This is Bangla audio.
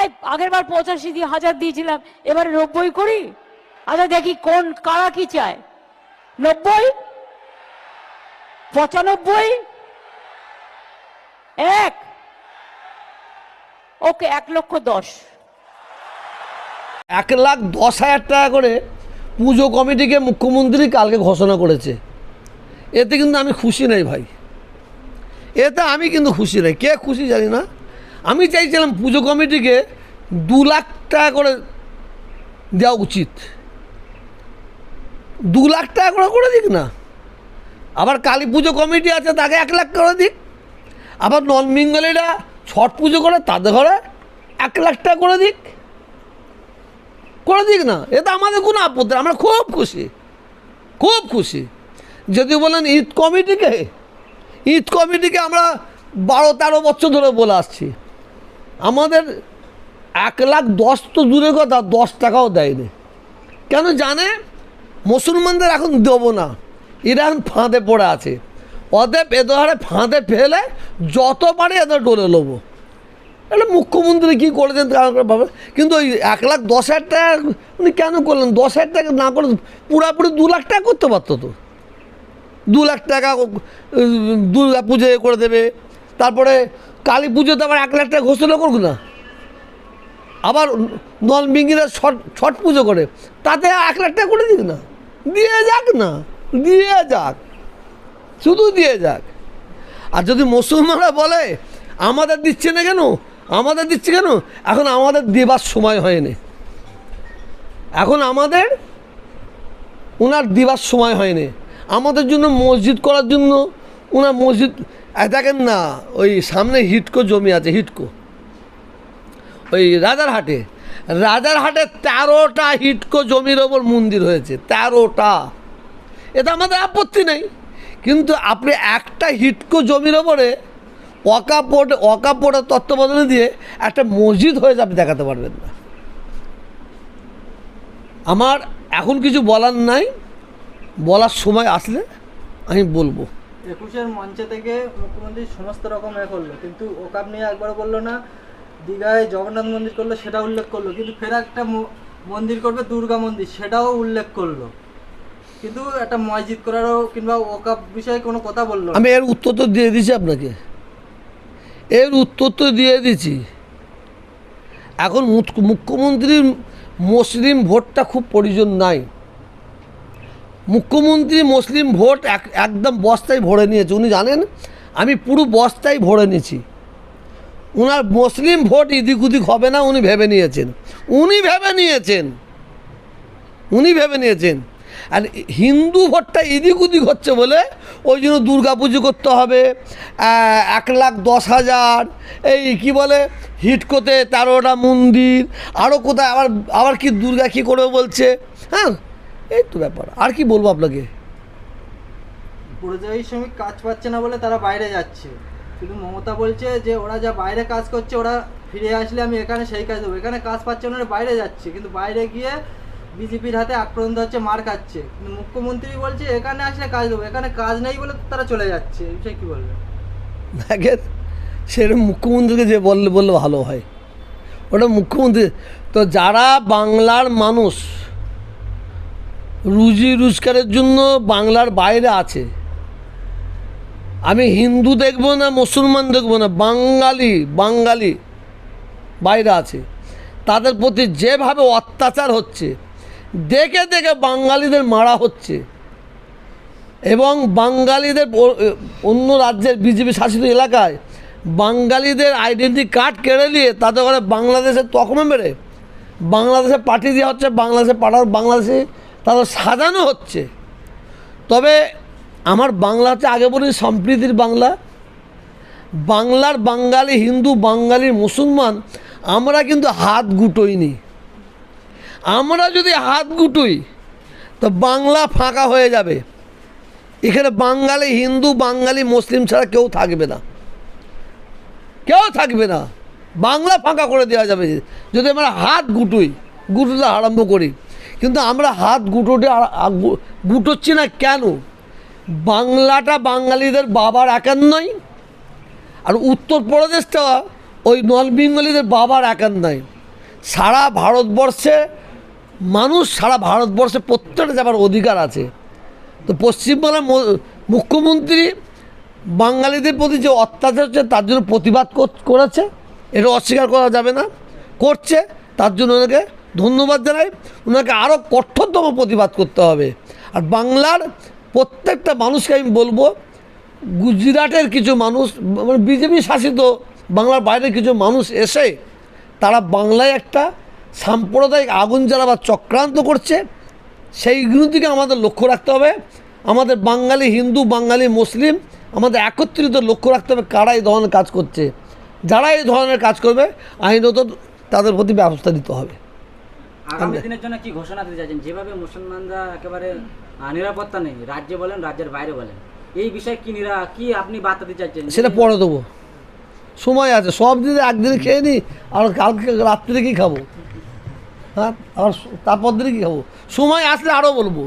এই আগের বার পঁচাশি দিয়ে হাজার দিয়েছিলাম, এবারে নব্বই করি। আচ্ছা দেখি কোন, কারা কি চায়? নব্বই? পঁচানব্বই? এক? ওকে, এক লক্ষ দশ। এক লাখ দশ হাজার টাকা করে পুজো কমিটিকে মুখ্যমন্ত্রী কালকে ঘোষণা করেছে। এতে কিন্তু আমি খুশি নাই ভাই। এতে আমি কিন্তু খুশি নাই। কে খুশি জানি না। আমি চাইছিলাম পুজো কমিটিকে দু লাখ টাকা করে দেওয়া উচিত। দু লাখ টাকা করে করে দিক না। আবার কালী পুজো কমিটি আছে, তাকে এক লাখ করে দিক। আবার নন বেঙ্গলিরা ছট পুজো করে তাদের ঘরে এক লাখ টাকা করে দিক। করে দিক না। এটা আমাদের কোনো আপত্তি আমরা খুব খুশি। খুব খুশি। যদি বলেন ঈদ কমিটিকে ঈদ কমিটিকে আমরা বারো তেরো বছর ধরে বলে আসছি। আমাদের এক লাখ দশ তো দূরের কথা, দশ টাকাও দেয়নি। কেন জানে? মুসলমানদের এখন দেবো না। এরা এখন ফাঁদে পড়ে আছে। অতএব এদের হারে ফাঁদে ফেলে যত পারে এদের ডলে নেব এটা মুখ্যমন্ত্রী কী করেছেন ভাবে। কিন্তু ওই এক লাখ দশ হাজার টাকা উনি কেন করলেন? দশ হাজার টাকা না করে পুরাপুরি দু লাখ টাকা করতে পারতো তো। দু লাখ টাকা দুর্গা পুজো করে দেবে। তারপরে কালী পুজোতে আবার এক লাখ টাকা ঘোষণা করুক না? আবার নন বিঙ্গিরা ছট ছট পুজো করে। তাতে এক লাখ টাকা করে দিক না? দিয়ে যাক না, দিয়ে যাক। শুধু দিয়ে যাক। আর যদি মুসলমানরা বলে, আমাদের দিচ্ছে না কেন? আমাদের দিচ্ছে কেন? এখন আমাদের দেবার সময় হয়নি। এখন আমাদের ওনার দিবার সময় হয়নি। আমাদের জন্য মসজিদ করার জন্য ওনার মসজিদ দেখেন না, ওই সামনে হিটকো জমি আছে, হিটকো। ওই রাজারহাটে রাজারহাটে তেরোটা হিটকো জমির ওপর মন্দির হয়েছে, তেরোটা। এটা আমাদের আপত্তি নেই, কিন্তু আপনি একটা হিটকো জমির ওপরে অকাপড় অকাপড়ের তত্ত্বাবধানে দিয়ে একটা মসজিদ হয়ে যাবে দেখাতে পারবেন না। আমার এখন কিছু বলার নাই, বলার সময় আসলে আমি বলব। একুশের মঞ্চে থেকে মুখ্যমন্ত্রী সমস্ত রকম এ করল। কিন্তু ওকাপ নিয়ে একবার বলল না, দীঘায় জগন্নাথ মন্দির করল সেটা উল্লেখ করল। কিন্তু ফের একটা মন্দির করবে, দুর্গা মন্দির, সেটাও উল্লেখ করল। কিন্তু একটা মসজিদ করারও কিংবা ওকাপ বিষয়ে কোনো কথা বলল। আমি এর উত্তর তো দিয়ে দিছি আপনাকে। এর উত্তর তো দিয়ে দিছি এখন মুখ্যমন্ত্রীর মুসলিম ভোটটা খুব প্রয়োজন নাই। মুখ্যমন্ত্রী মুসলিম ভোট এক, একদম বস্তায় ভরে নিয়েছে। উনি জানেন, আমি পুরো বস্তায় ভরে নিয়েছি। ওনার মুসলিম ভোট ইদিক উদিক হবে না, উনি ভেবে নিয়েছেন। উনি ভেবে নিয়েছেন। উনি ভেবে নিয়েছেন। আর হিন্দু ভোটটা এদিক ওদিক হচ্ছে বলে ওই জন্য দুর্গা পুজো করতে হবে এক লাখ দশ হাজার, এই কি বলে, হিটকোতে তেরোটা মন্দির আরও কোথায়, আবার আবার কি দুর্গা কী করবে বলছে হ্যাঁ? এই তো ব্যাপার। আর কি বলব আপনাকে? পরিযায়ী শ্রমিক কাজ পাচ্ছে না বলে তারা বাইরে যাচ্ছে। কিন্তু মমতা বলছে যে ওরা যা বাইরে কাজ করছে ওরা ফিরে আসলে আমি এখানে সেই কাজ দেবো। এখানে কাজ পাচ্ছে না বাইরে যাচ্ছে। কিন্তু বাইরে গিয়ে বিজেপির হাতে আক্রান্ত হচ্ছে মার খাচ্ছে। কিন্তু মুখ্যমন্ত্রী বলছে এখানে আসলে কাজ দেবো। এখানে কাজ নেই বলে তারা চলে যাচ্ছে। বিষয়ে কি বলবে? দেখেন সেরকম মুখ্যমন্ত্রীকে যে বললে বললে ভালো হয়। ওটা মুখ্যমন্ত্রী তো যারা বাংলার মানুষ রুজি রোজগারের জন্য বাংলার বাইরে আছে। আমি হিন্দু দেখব না, মুসলমান দেখব না, বাঙালি বাঙালি বাইরে আছে। তাদের প্রতি যেভাবে অত্যাচার হচ্ছে, দেখে দেখে বাঙালিদের মারা হচ্ছে। এবং বাঙালিদের অন্য রাজ্যের বিজেপি শাসিত এলাকায় বাঙালিদের আইডেন্টি কার্ড কেড়ে নিয়ে তাদের করে বাংলাদেশের তকমে মেরে বাংলাদেশে পাঠিয়ে দেওয়া হচ্ছে বাংলাদেশে পাঠানো বাংলাদেশে তাদের সাজানো হচ্ছে। তবে আমার বাংলাতে আগে বলি সম্প্রীতির বাংলা। বাংলার বাঙালি, হিন্দু, বাঙালি, মুসলমান, আমরা কিন্তু হাত গুটোইনি। আমরা যদি হাত গুটোই, তো বাংলা ফাঁকা হয়ে যাবে। এখানে বাঙালি, হিন্দু, বাঙালি, মুসলিম ছাড়া কেউ থাকবে না। কেউ থাকবে না। বাংলা ফাঁকা করে দেওয়া যাবে। যদি আমরা হাত গুটোই, গুটোতে আরম্ভ করি। কিন্তু আমরা হাত গুটোটে গুটোচ্ছি না কেন? বাংলাটা বাঙালিদের বাবার একার নয়, আর উত্তরপ্রদেশটা ওই নন বেঙ্গলিদের বাবার একার নয়। সারা ভারতবর্ষে মানুষ, সারা ভারতবর্ষে প্রত্যেকটা যাবার অধিকার আছে। তো পশ্চিমবাংলার মুখ্যমন্ত্রী বাঙালিদের প্রতি যে অত্যাচার হচ্ছে, তার জন্য প্রতিবাদ করেছে। এটা অস্বীকার করা যাবে না। করছে, তার জন্য ওনাকে ধন্যবাদ জানাই। ওনাকে আরও কঠোরতম প্রতিবাদ করতে হবে। আর বাংলার প্রত্যেকটা মানুষকে আমি বলব, গুজরাটের কিছু মানুষ মানে বিজেপি শাসিত বাংলার বাইরের কিছু মানুষ এসে, তারা বাংলায় একটা সাম্প্রদায়িক আগুন জ্বালাবার চক্রান্ত করছে। সেইগুলো দিকে আমাদের লক্ষ্য রাখতে হবে। আমাদের বাঙালি হিন্দু, বাঙালি মুসলিম, আমাদের একত্রিত লক্ষ্য রাখতে হবে কারা এই ধরনের কাজ করছে। যারা এই ধরনের কাজ করবে, আইনত তাদের প্রতি ব্যবস্থা নিতে হবে। আগামী দিনের জন্য কি ঘোষণা দিতে চাইছেন? যেভাবে মুসলমানরা একেবারে নিরাপত্তা নেই রাজ্যে বলেন রাজ্যের বাইরে বলেন এই বিষয়ে কি নিরা কি আপনি বার্তা দিতে চাইছেন? সেটা পরে দেবো। সময় আছে সব দিনে একদিন খেয়ে নিই আর কালকে রাত্রিরে কি খাব? হ্যাঁ আর তারপর দিনে কি খাব? সময় আসলে আরও বলব।